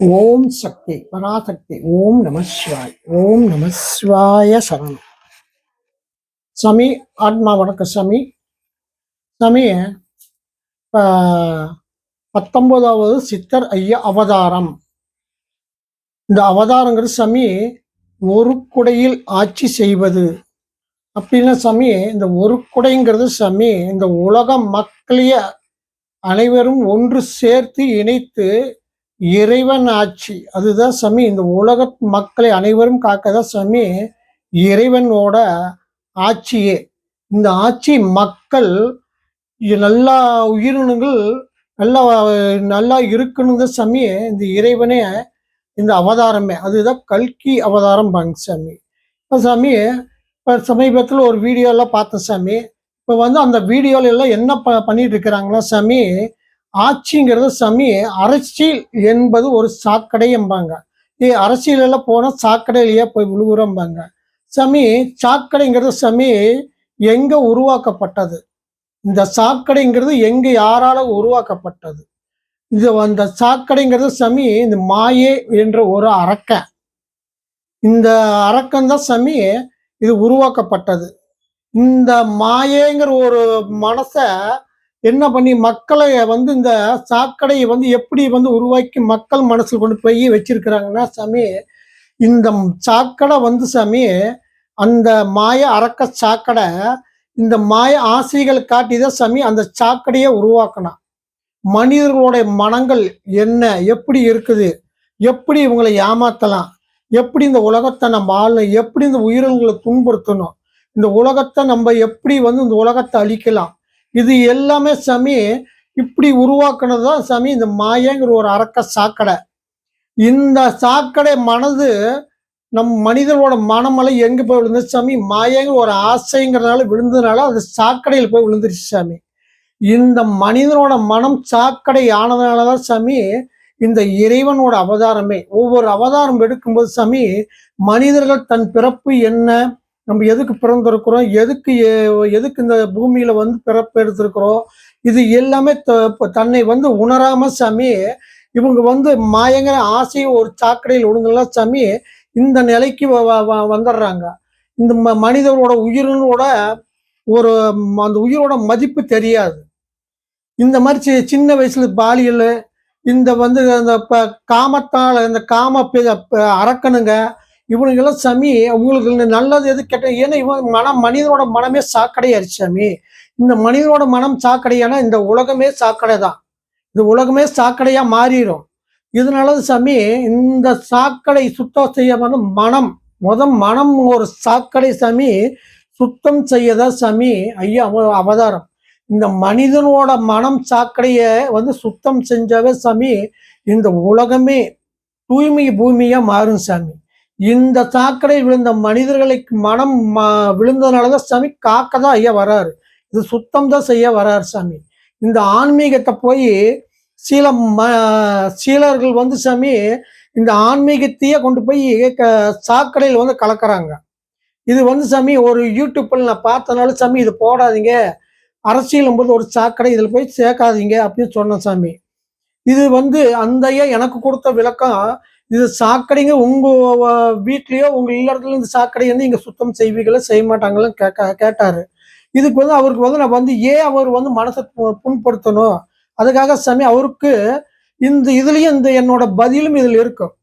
ஓம் சக்தி பராசக்தி ஓம் நம சிவாய் ஓம் நம சிவாய சரணம். சாமி ஆத்மா வணக்கம் சாமி. சாமி இப்போ பத்தொன்பதாவது சித்தர் ஐயா அவதாரம். இந்த அவதாரங்கிற சாமி ஒரு குடையில் ஆட்சி செய்வது. அப்படின்னா சாமி இந்த ஒரு குடைங்கிறது சாமி இந்த உலக மக்களைய அனைவரும் ஒன்று சேர்த்து இணைத்து இறைவன் ஆட்சி. அதுதான் சாமி இந்த உலக மக்களை அனைவரும் காக்கதான் சாமி இறைவனோட ஆட்சியே. இந்த ஆட்சி மக்கள் நல்லா உயிரினங்கள் நல்லா நல்லா இருக்கணும் தான் சாமி இந்த இறைவனே இந்த அவதாரமே. அதுதான் கல்கி அவதாரம் பாங்க சாமி. இப்போ சாமி இப்போ சமீபத்தில் ஒரு வீடியோலாம் பார்த்தேன் சாமி. இப்போ வந்து அந்த வீடியோல எல்லாம் என்ன ப பண்ணிட்டு இருக்கிறாங்களா சாமி ஆட்சிங்கிறது சாமி அரசியல் என்பது ஒரு சாக்கடை எம்பாங்க ஏ அரசியல் எல்லாம் போனால் சாக்கடையிலேயே போய் விழுகுறம்பாங்க. சாமி சாக்கடைங்கிறது சாமி எங்க உருவாக்கப்பட்டது? இந்த சாக்கடைங்கிறது எங்க யாரால உருவாக்கப்பட்டது? இது அந்த சாக்கடைங்கிறது சாமி இந்த மாயே என்ற ஒரு அரக்க. இந்த அரக்கம்தான் சமி சாமி இது உருவாக்கப்பட்டது. இந்த மாயேங்கிற ஒரு மனசை என்ன பண்ணி மக்களை வந்து இந்த சாக்கடையை வந்து எப்படி வந்து உருவாக்கி மக்கள் மனசில் கொண்டு போய் வச்சிருக்கிறாங்கன்னா சாமி இந்த சாக்கடை வந்து சாமி அந்த மாய அரக்க சாக்கடை இந்த மாய ஆசைகள் காட்டிதான் சாமி அந்த சாக்கடையை உருவாக்கணும் மனிதர்களுடைய மனங்கள் என்ன எப்படி இருக்குது எப்படி இவங்களை ஏமாத்தலாம் எப்படி இந்த உலகத்தை நம்ம ஆளணும் எப்படி இந்த உயிரினங்களை துன்புறுத்தணும் இந்த உலகத்தை நம்ம எப்படி வந்து இந்த உலகத்தை அழிக்கலாம் இது எல்லாமே சாமி இப்படி உருவாக்குனது தான் சாமி இந்த மாயங்கிற ஒரு அரக்க சாக்கடை. இந்த சாக்கடை மனது நம் மனிதனோட மனமலை எங்க போய் விழுந்துச்சு சாமி? மாயங்கிற ஒரு ஆசைங்கிறதுனால விழுந்ததுனால அது சாக்கடையில் போய் விழுந்துருச்சு சாமி. இந்த மனிதனோட மனம் சாக்கடை ஆனதுனால தான் சாமி இந்த இறைவனோட அவதாரமே. ஒவ்வொரு அவதாரம் எடுக்கும்போது சாமி மனிதர்கள் தன் பிறப்பு என்ன? நம்ம எதுக்கு பிறந்திருக்கிறோம்? எதுக்கு எதுக்கு இந்த பூமியில வந்து பிறப்பு எடுத்திருக்கிறோம்? இது எல்லாமே த- தன்னை வந்து உணராம சாமி இவங்க வந்து மாயங்கிற ஆசை ஒரு சாக்கடையில் விழுந்துல சாமி இந்த நிலைக்கு வ- வ- வந்துடுறாங்க. இந்த ம- மனிதரோட உயிரினோட ஒரு அந்த உயிரோட மதிப்பு தெரியாது. இந்த மாதிரி சின்ன வயசுல பாலியல் இந்த வந்து அந்த ப- காமத்தால் இந்த காம அரக்கணுங்க ப- இவனுங்கெல்லாம் சாமி உங்களுக்கு நல்லது எது கெட்ட ஏன்னா இவன் மனம் மனிதனோட மனமே சாக்கடையாரு சாமி. இந்த மனிதனோட மனம் சாக்கடையானா இந்த உலகமே சாக்கடை தான் இந்த உலகமே சாக்கடையா மாறிடும். இதனால சாமி இந்த சாக்கடை சுத்தம் செய்ய மனம் முத மனம் ஒரு சாக்கடை சாமி சுத்தம் செய்யதா சாமி ஐயா அவ- அவதாரம். இந்த மனிதனோட மனம் சாக்கடைய வந்து சுத்தம் செஞ்சாவே சாமி இந்த உலகமே தூய்மை பூமியா மாறும் சாமி. இந்த சாக்கடை விழுந்த மனிதர்களுக்கு மனம் ம- விழுந்ததுனாலதான் சாமி காக்க தான் ஐயா வராரு. இது சுத்தம் தான் செய்ய வராரு சாமி. இந்த ஆன்மீகத்தை போய் சில ம சீலர்கள் வந்து சாமி இந்த ஆன்மீகத்தையே கொண்டு போய் க- சாக்கடையில் வந்து கலக்கிறாங்க. இது வந்து சாமி ஒரு யூடியூப்பில் நான் பார்த்தனால சாமி இது போடாதீங்க. அரசியலும் போது ஒரு சாக்கடை இதில் போய் சேர்க்காதீங்க அப்படின்னு சொன்னேன் சாமி. இது வந்து அந்த ஐயா எனக்கு கொடுத்த விளக்கம். இது சாக்கடைங்க உங்க வ- வீட்லயோ உங்க இந்த சாக்கடை வந்து இங்க சுத்தம் செய்வீங்களா செய்ய மாட்டாங்களா கேட்க கேட்டாரு. இதுக்கு வந்து அவருக்கு வந்து நான் வந்து ஏன் அவர் வந்து மனசை பு- புண்படுத்தணும்? அதுக்காக சாமி அவருக்கு இந்த இதுலயும் இந்த என்னோட பதிலும் இதுல இருக்கும்.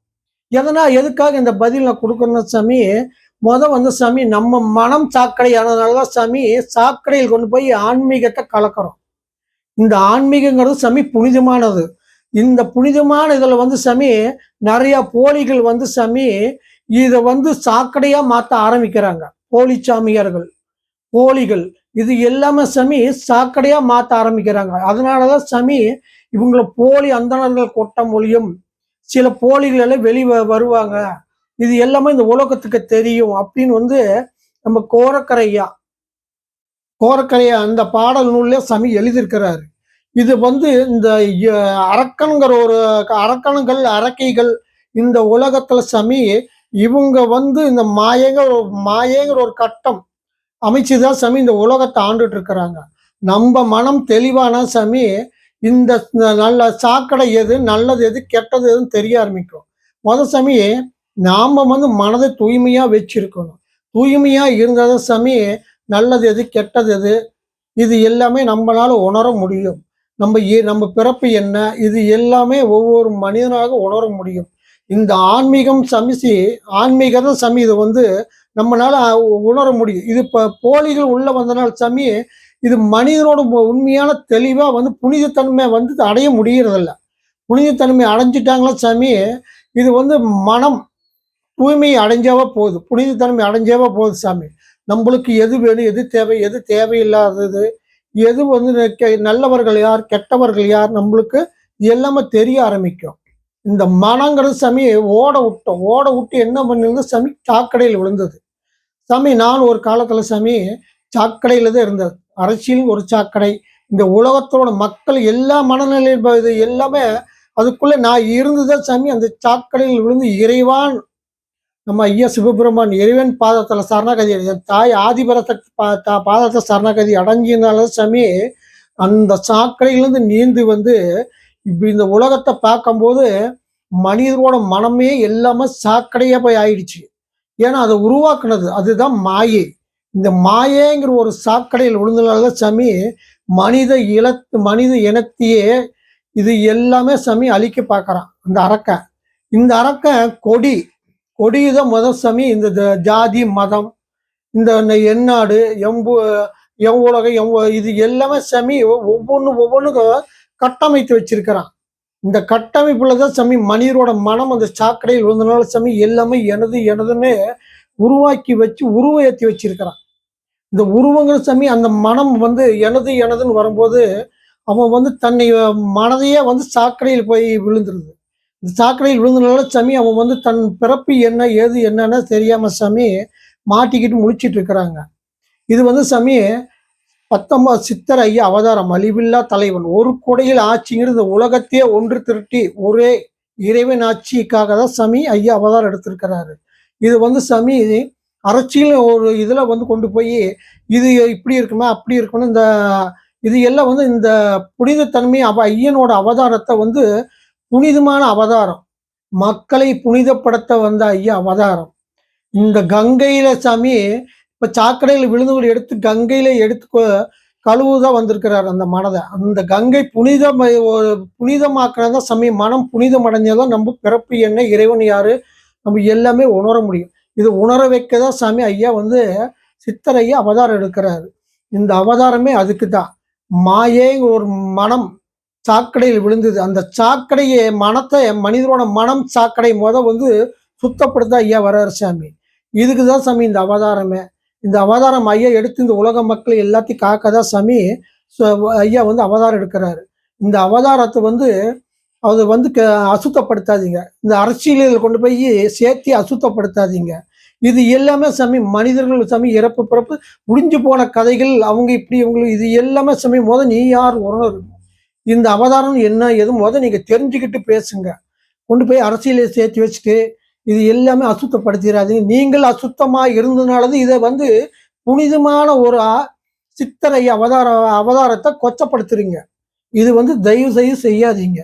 எதனா எதுக்காக இந்த பதில் நான் கொடுக்கணும் சாமி முதல் வந்து சாமி நம்ம மனம் சாக்கடையானதுனாலதான் சாமி சாக்கடையில் கொண்டு போய் ஆன்மீகத்தை கலக்கிறோம். இந்த ஆன்மீகங்கிறது சாமி புனிதமானது. இந்த புனிதமான இதில் வந்து சாமி நிறையா போலிகள் வந்து சாமி இதை வந்து சாக்கடையாக மாற்ற ஆரம்பிக்கிறாங்க. போலி சாமியார்கள் போலிகள் இது எல்லாமே சாமி சாக்கடையாக மாற்ற ஆரம்பிக்கிறாங்க. அதனால தான் சாமி இவங்களை போலி அந்தணர்கள் கொட்ட மொழியும் சில போலிகள் எல்லாம் வெளி வ- வருவாங்க. இது எல்லாமே இந்த உலகத்துக்கு தெரியும் அப்படின்னு வந்து நம்ம கோரக்கரையா கோரக்கரையா அந்த பாடல் நூல்ல சாமி எழுதியிருக்கிறாரு. இது வந்து இந்த அரக்கன்கிற அரக்கனுங்கிற ஒரு அரக்கன்கள் அரக்கைகள் இந்த உலகத்துல சாமி இவங்க வந்து இந்த மாயங்கிற ஒரு மாயங்கிற ஒரு கட்டம் அமைச்சுதான் சாமி இந்த உலகத்தை ஆண்டுட்டு இருக்கிறாங்க நம்ம மனம் தெளிவான சாமி இந்த நல்ல சாக்கடை எது நல்லது எது கெட்டது எதுன்னு தெரிய ஆரம்பிக்கும். முத சாமி நாம வந்து மனதை தூய்மையா வச்சிருக்கணும். தூய்மையா இருந்ததை சாமி நல்லது எது கெட்டது எது இது எல்லாமே நம்மளால உணர முடியும். நம்ம ஏ- நம்ம பிறப்பு என்ன? இது எல்லாமே ஒவ்வொரு மனிதனாக உணர முடியும். இந்த ஆன்மீகம் சமிசி ஆன்மீகம் சமி. இது வந்து நம்மளால உணர முடியும். இது இப்போ போலிகள் உள்ள வந்தனால் சாமி இது மனிதனோட உண்மையான தெளிவாக வந்து புனிதத்தன்மை வந்து அடைய முடியறதில்ல. புனிதத்தன்மை அடைஞ்சிட்டாங்களா சாமி? இது வந்து மனம் தூய்மை அடைஞ்சாவா போகுது. புனிதத்தன்மை அடைஞ்சாவா போகுது சாமி. நம்மளுக்கு எது வேணும் எது தேவை எது தேவையில்லாதது எது வந்து கெ- நல்லவர்கள் யார் கெட்டவர்கள் யார் நம்மளுக்கு எல்லாமே தெரிய ஆரம்பிக்கும். இந்த மனங்கிறது சாமி ஓட விட்டோம் ஓட விட்டு என்ன பண்ணிருந்து சாமி சாக்கடையில் விழுந்தது. சாமி நான் ஒரு காலத்தில் சாமி சாக்கடையில் தான் இருந்தது அரசியல் ஒரு சாக்கடை. இந்த உலகத்தோட மக்கள் எல்லா மனநிலையில் இது எல்லாமே அதுக்குள்ளே நான் இருந்துதான் சாமி அந்த சாக்கடையில் விழுந்து இறைவான் நம்ம ஐயா சிவபெருமான் இறைவன் பாதத்தில் சரணாகதி அடைஞ்சேன். தாய் ஆதிபரசக்தி பா- தா- பாதத்தை சரணாகதி அடைஞ்சினால சாமி அந்த சாக்கடையிலேருந்து நீந்து வந்து இப்படி இந்த உலகத்தை பார்க்கும்போது மனிதரோட மனமே எல்லாமே சாக்கடையாக போய் ஆயிடுச்சு. ஏன்னா அதை உருவாக்குனது அதுதான் மாயை. இந்த மாயேங்கிற ஒரு சாக்கடையில் விழுந்தனால சாமி மனித இலத்து மனித இனத்தையே இது எல்லாமே சாமி அழிக்க பார்க்குறான். அந்த அரக்கன். இந்த அரக்கன் கொடி. கொடியுத முதல் சாமி இந்த ஜ- ஜாதி மதம் இந்த எண்ணாடு எந்நாடு எம்பு எம் உலகம் எம் இது எல்லாமே சாமி ஒவ்வொன்று ஒவ்வொன்றுக்கும் கட்டமைத்து வச்சிருக்கிறான். இந்த கட்டமைப்புல தான் சாமி மனிதரோட மனம் அந்த சாக்கடையில் விழுந்தனால சமி எல்லாமே எனது எனதுன்னு உருவாக்கி வச்சு உருவ ஏற்றி வச்சிருக்கிறான். இந்த உருவங்கிற சாமி அந்த மனம் வந்து எனது எனதுன்னு வரும்போது அவன் வந்து தன்னை மனதையே வந்து சாக்கடையில் போய் விழுந்துருது. சாக்கடையில் விழுந்தனால சாமி அவன் வந்து தன் பிறப்பு என்ன ஏது என்னன்னு தெரியாம சாமி மாட்டிக்கிட்டு முழிச்சிட்டு இருக்கிறாங்க. இது வந்து சாமி பத்தொன்பது சித்தர் ஐயா அவதாரம் அழிவில்லா தலைவன். ஒரு கொடையில் ஆட்சிங்கிறது உலகத்தையே ஒன்று திருட்டி ஒரே இறைவன் ஆட்சிக்காக தான் சாமி ஐயா அவதாரம் எடுத்திருக்கிறாரு. இது வந்து சாமி அரசியல் ஒரு இதில் வந்து கொண்டு போய் இது இப்படி இருக்குமா அப்படி இருக்கணும் இந்த இது எல்லாம் வந்து இந்த புனிதத்தன்மை அவ ஐயனோட அவதாரத்தை வந்து புனிதமான அவதாரம். மக்களை புனிதப்படுத்த வந்த ஐயா அவதாரம். இந்த கங்கையில சாமி இப்ப சாக்கடையில் விழுந்தவர் எடுத்து கங்கையில எடுத்து கொ- கழுவுதான் வந்திருக்கிறார் அந்த மனதை. அந்த கங்கை புனிதம் ஒரு புனிதமாக்குறதா சாமி. மனம் புனிதம் அடைஞ்சதான் நம்ம பிறப்பு என்ன இறைவன் யாரு? நம்ம எல்லாமே உணர முடியும். இது உணர வைக்கதான் சாமி ஐயா வந்து சித்தர் ஐயா அவதாரம் எடுக்கிறாரு. இந்த அவதாரமே அதுக்கு தான் மாயே ஒரு மனம் சாக்கடையில் விழுந்தது. அந்த சாக்கடையை மனத்தை மனிதனோட மனம் சாக்கடை முத வந்து சுத்தப்படுத்த ஐயா வர்றாரு சாமி. இதுக்கு தான் சாமி இந்த அவதாரமே. இந்த அவதாரம் ஐயா எடுத்து இந்த உலக மக்கள் எல்லாத்தையும் காக்க தான் சாமி சு- ஐயா வந்து அவதாரம் எடுக்கிறாரு. இந்த அவதாரத்தை வந்து அது வந்து க- அசுத்தப்படுத்தாதீங்க. இந்த அரசியலில் கொண்டு போய் சேர்த்து அசுத்தப்படுத்தாதீங்க. இது எல்லாமே சாமி மனிதர்கள் சாமி இறப்பு பிறப்பு முடிஞ்சு போன கதைகள் அவங்க இப்படி இவங்களுக்கு இது எல்லாமே சாமி முத நீ யார் உணர் இந்த அவதாரம் என்ன எது முத நீங்க தெரிஞ்சுக்கிட்டு பேசுங்க. கொண்டு போய் அரசியலை சேர்த்து வச்சுட்டு இது எல்லாமே அசுத்தப்படுத்திடாதீங்க நீங்கள் அசுத்தமா இருந்ததுனாலதான் இதை வந்து புனிதமான ஒரு சித்தரை அவதார அவதாரத்தை கொச்சப்படுத்துறீங்க. இது வந்து தயவு செய்து செய்யாதீங்க.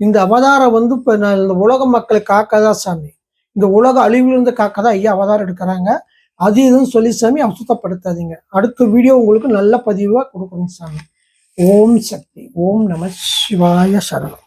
இந்த அவதாரம் வந்து இப்ப நான் இந்த உலக மக்களை காக்கதான் சாமி? இந்த உலக அழிவிலிருந்து காக்கதான் ஐயா அவதாரம் எடுக்கிறாங்க? அது இதுன்னு சொல்லி சாமி அசுத்தப்படுத்தாதீங்க. அடுத்த வீடியோ உங்களுக்கு நல்ல பதிவா கொடுக்கணும் சாமி. ஓம் சக்தி ஓம் நம சிவாய சரணம்